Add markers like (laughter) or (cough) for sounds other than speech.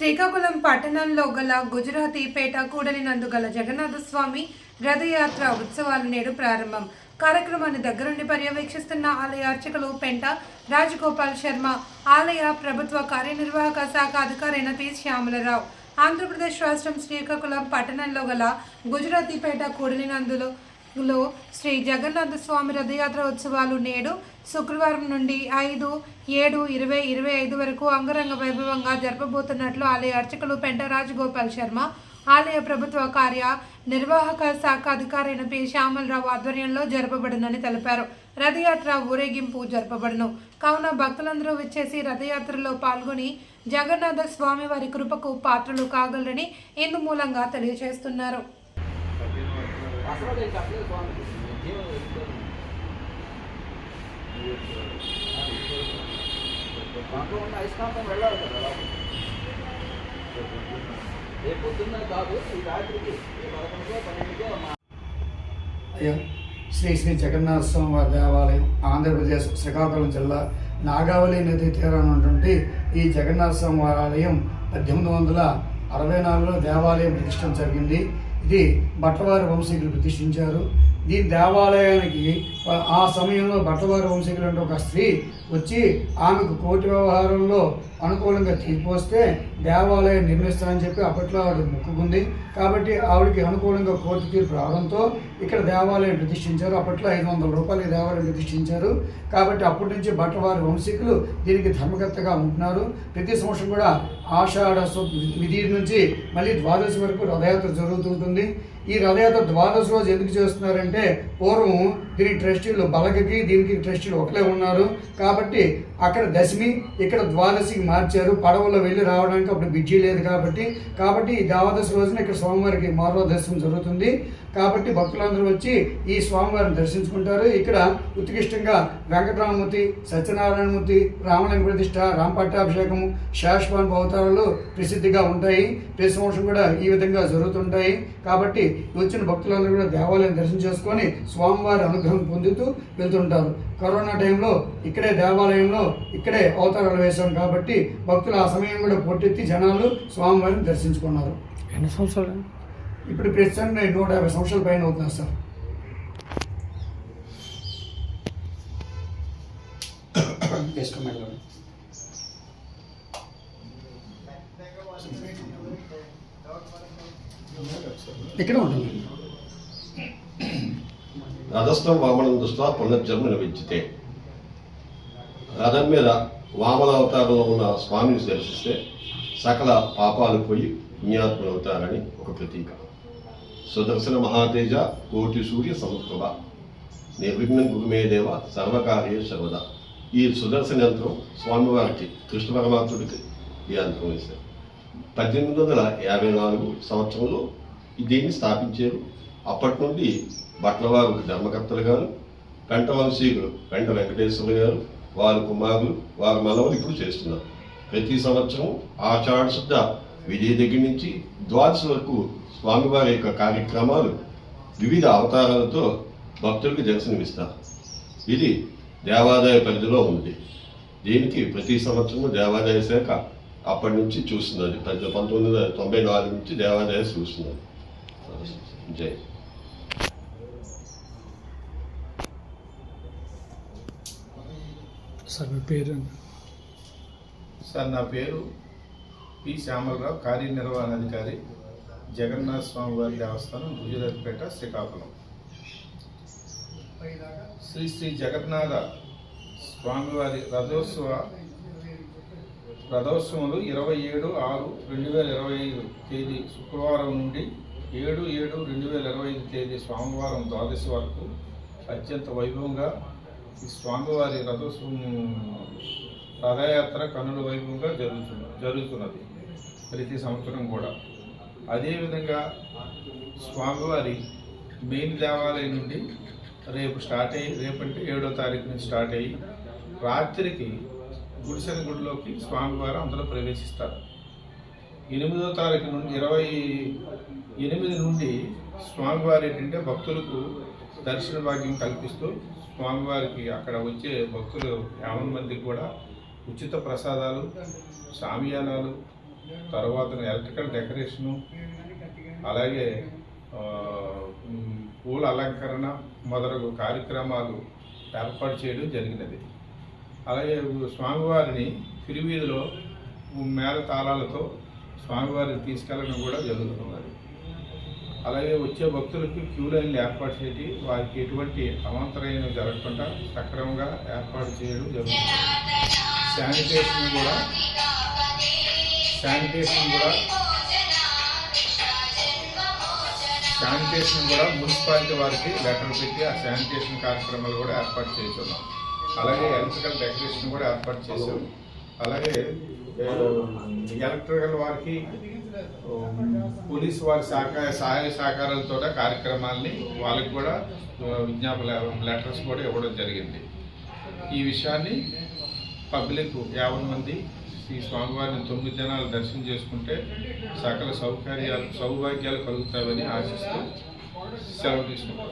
శ్రీకాకుళం పట్టణంలో గల గుజరాతీపేట కూడలినందు గల జగన్నాథ స్వామి రథయాత్ర ఉత్సవాలు నేడు ప్రారంభం. కార్యక్రమాన్ని దగ్గరుండి పర్యవేక్షిస్తున్న ఆలయ అర్చకులు పెంట రాజగోపాల్ శర్మ ఆలయ ప్రభుత్వ కార్యనిర్వాహక శాఖ అధికారైన పి శ్యామలరావు ఆంధ్రప్రదేశ్ రాష్ట్రం శ్రీకాకుళం పట్టణంలో గల గుజరాతీపేట కూడలినందులో లో శ్రీ జగన్నాథ స్వామి రథయాత్ర ఉత్సవాలు నేడు శుక్రవారం నుండి ఐదు ఏడు ఇరవై ఇరవై ఐదు వరకు అంగరంగ వైభవంగా జరపబోతున్నట్లు ఆలయ అర్చకులు పెంటరాజ్ గోపాల్ శర్మ ఆలయ ప్రభుత్వ కార్య నిర్వాహక శాఖ అధికారి పి. శ్యామలరావు ఆధ్వర్యంలో జరపబడునని తెలిపారు. రథయాత్ర ఊరేగింపు జరపబడును. కావున భక్తులందరూ వచ్చేసి రథయాత్రలో పాల్గొని జగన్నాథ స్వామి వారి కృపకు పాత్రలు కాగలరని ఇందు మూలంగా తెలియజేస్తున్నారు. దాంట్లో ఉన్న అయస్కాంతం వెళ్ళాలి కదా రేపు పొద్దున్న కాదు ఈ రాత్రికి పదకొండుకో పన్నెండుకో అయ్యా శ్రీ శ్రీ జగన్నాథ స్వామి దేవాలయం ఆంధ్రప్రదేశ్ శ్రీకాకుళం జిల్లా నాగావళి నది తీరాన ఉన్నటువంటి ఈ జగన్నాథ స్వామి వారి ఆలయం పద్దెనిమిది వందల అరవై నాలుగులో దేవాలయం ప్రతిష్టం జరిగింది. ఇది బట్టవారి వంశీకులు ప్రతిష్ఠించారు. దీని దేవాలయానికి ఆ- ఆ సమయంలో బట్టవారి వంశీకులు అంటే ఒక స్త్రీ వచ్చి ఆమెకు కోటి వ్యవహారంలో అనుకూలంగా తీర్పోస్తే దేవాలయం నిర్మిస్తానని చెప్పి అప్పట్లో ఆవిడ మొక్కుకుంది. కాబట్టి ఆవిడకి అనుకూలంగా కోర్టు తీర్పు రావడంతో ఇక్కడ దేవాలయం ప్రతిష్ఠించారు. అప్పట్లో ఐదు వందల రూపాయలకి దేవాలయం ప్రతిష్ఠించారు. కాబట్టి అప్పటి నుంచి భట్టవారి వంశీకులు దీనికి ధర్మకర్తగా ఉంటున్నారు. ప్రతి సంవత్సరం కూడా ఆషాఢ విధి నుంచి మళ్ళీ ద్వాదశి వరకు రథయాత్ర జరుగుతుంటుంది ఈ రథయాత్ర ద్వాదశి రోజు ఎందుకు చేస్తున్నారంటే పూర్వం దీని ట్రస్టీలు బలగకి దీనికి ట్రస్టీలు ఒకలే ఉన్నారు. కాబట్టి అక్కడ దశమి ఇక్కడ ద్వాదశికి మార్చారు. పడవలో వెళ్ళి రావడానికి అప్పుడు బిజీ లేదు కాబట్టి. కాబట్టి ఈ ద్వాదశి రోజున ఇక్కడ స్వామివారికి మారో దర్శనం జరుగుతుంది. కాబట్టి భక్తులందరూ వచ్చి ఈ స్వామివారిని దర్శించుకుంటారు. ఇక్కడ ఉత్కృష్టంగా వెంకటరామమూర్తి సత్యనారాయణమూర్తి రామలింగ ప్రతిష్ట రామపట్టాభిషేకము శాశ్వాన్ అవతారాలు ప్రసిద్ధిగా ఉంటాయి. ప్రతి సంవత్సరం కూడా ఈ విధంగా జరుగుతుంటాయి. కాబట్టి వచ్చిన భక్తులందరూ కూడా దేవాలయం దర్శనం చేసుకొని స్వామివారి అనుగ్రహం పొందుతూ వెళ్తుంటారు. కరోనా టైంలో ఇక్కడే దేవాలయంలో ఇక్కడే అవతారాలు వేశాం కాబట్టి భక్తులు ఆ సమయం కూడా పొట్టెత్తి జనాలు స్వామివారిని దర్శించుకున్నారు. ఎన్ని సంవత్సరాలు? ఇప్పుడు ప్రస్తుతానికి నూట యాభై సంవత్సరాల పైన అవుతున్నారు సార్. (coughs) ఇక్కడ ఉంటుంది రథస్థం వామనం దృష్ట్యా పునర్జన్మ లభించితే రథం మీద వామన అవతారంలో ఉన్న స్వామిని దర్శిస్తే సకల పాపాలు పోయి పుణ్యాత్ములు అవుతారని ఒక ప్రతీక. సుదర్శన మహాతేజ కోటి సూర్య సమప్రభ. నిర్విఘ్నం గురుమే దేవ సర్వకార్య సర్వద. ఈ సుదర్శన యంత్రం స్వామివారికి కృష్ణ పరమాత్ముడికి ఈ యంత్రం వేశారు. పద్దెనిమిది వందల యాభై నాలుగు సంవత్సరంలో దీన్ని స్థాపించారు. అప్పటి నుండి బట్లవారు ధర్మకర్తలు గారు పెంట వంశీకులు పెంట వెంకటేశ్వరులు గారు వారి కుమారులు వారి మనవలు ఇప్పుడు చేస్తున్నారు. ప్రతి సంవత్సరం ఆషాఢ శుద్ధ విజయ దగ్గర నుంచి ద్వాదశి వరకు స్వామివారి యొక్క కార్యక్రమాలు వివిధ అవతారాలతో భక్తులకు దర్శనమిస్తారు. ఇది దేవాదాయ పరిధిలో ఉంది. దీనికి ప్రతి సంవత్సరం దేవాదాయ శాఖ అప్పటి నుంచి చూస్తున్నది. పంతొమ్మిది వందల తొంభై నాలుగు నుంచి దేవాదాయ చూస్తున్నది. జై. సార్ మీ పేరు? సార్ నా పేరు పి. శ్యామలరావు కార్యనిర్వహణాధికారి జగన్నాథ స్వామి వారి దేవస్థానం గుజరాత్పేట శ్రీకాకుళం. శ్రీ శ్రీ జగన్నాథ స్వామివారి రథోత్సవ రథోత్సవాలు ఇరవై ఏడు ఆరు రెండు వేల ఇరవై ఐదు తేదీ శుక్రవారం నుండి ఏడు ఏడు రెండు వేల ఇరవై ఐదు తేదీ స్వామివారం ద్వాదశి వరకు అత్యంత వైభవంగా ఈ స్వామివారి రథోత్సవం రథయాత్ర కన్నుల వైభవంగా జరుగుతున్న జరుగుతున్నది ప్రతి సంవత్సరం కూడా. అదేవిధంగా స్వామివారి మెయిన్ దేవాలయం నుండి రేపు స్టార్ట్ అయ్యి రేపంటే ఏడో తారీఖు నుంచి స్టార్ట్ అయ్యి రాత్రికి గుడిసెన గుడిలోకి స్వామివారు అందులో ప్రవేశిస్తారు. ఎనిమిదో తారీఖు నుండి ఇరవై ఎనిమిది నుండి స్వామివారి ఏంటంటే భక్తులకు దర్శన భాగ్యం కల్పిస్తూ స్వామివారికి అక్కడ వచ్చే భక్తులు యాభై మందికి కూడా ఉచిత ప్రసాదాలు సామియానాలు తర్వాత ఎలక్ట్రికల్ డెకరేషను అలాగే పూల అలంకరణ మొదలగు కార్యక్రమాలు ఏర్పాటు చేయడం జరిగినది. అలాగే స్వామివారిని తిరువీధిలో మేళ తాళాలతో స్వామివారిని తీసుకెళ్ళడం కూడా జరుగుతున్నది. అలాగే వచ్చే భక్తులకు క్యూ లైన్లు ఏర్పాటు చేసి వారికి ఎటువంటి అవాంతరైన జరగకుండా సక్రమంగా ఏర్పాటు చేయడం జరుగుతుంది. శానిటేషన్ కూడా శానిటేషన్ కూడా శానిటేషన్ కూడా మున్సిపాలిటీ వారికి లెటర్ పెట్టి ఆ శానిటేషన్ కార్యక్రమాలు కూడా ఏర్పాటు చేస్తున్నాం. అలాగే ఎలక్ట్రికల్ డెకరేషన్ కూడా ఏర్పాటు చేసాం అలాగే ఎలక్ట్రికల్ వారికి పోలీస్ వారి సహకార సహాయ సహకారాలతో కార్యక్రమాల్ని వాళ్ళకి కూడా విజ్ఞాపన లెటర్స్ కూడా ఇవ్వడం జరిగింది. ఈ విషయాన్ని పబ్లిక్ యాభై మంది ఈ స్వామివారిని తొమ్మిది జనాలు దర్శనం చేసుకుంటే సకల సౌకర్యాలు సౌభాగ్యాలు కలుగుతాయని ఆశిస్తూ సెలవు తీసుకుంటాం